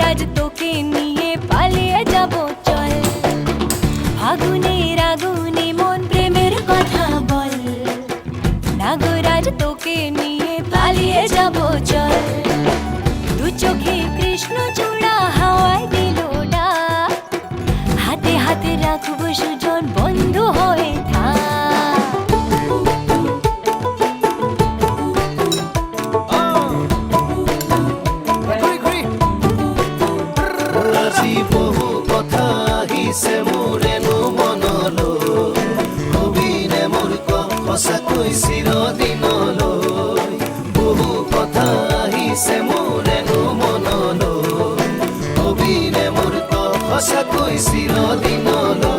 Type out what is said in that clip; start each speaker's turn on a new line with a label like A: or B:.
A: আজ তোকে নিয়ে পালিয়ে যাব চল ফাগুনের আগুনে মন প্রেমের কথা বল নাগরাজ তোকে নিয়ে পালিয়ে যাব চল দু চোখে কৃষ্ণ চূড়া হাওয়ায় দিল হাতে হাতে রাখব
B: আহিছে মোৰেনো মনলৈ কবিৰে মোৰ সঁচাকৈ চিৰদিনলৈ বহু কথা আহিছে মোৰেনো মনলৈ কবিৰে মোৰ সঁচাকৈ চিৰদিনলৈ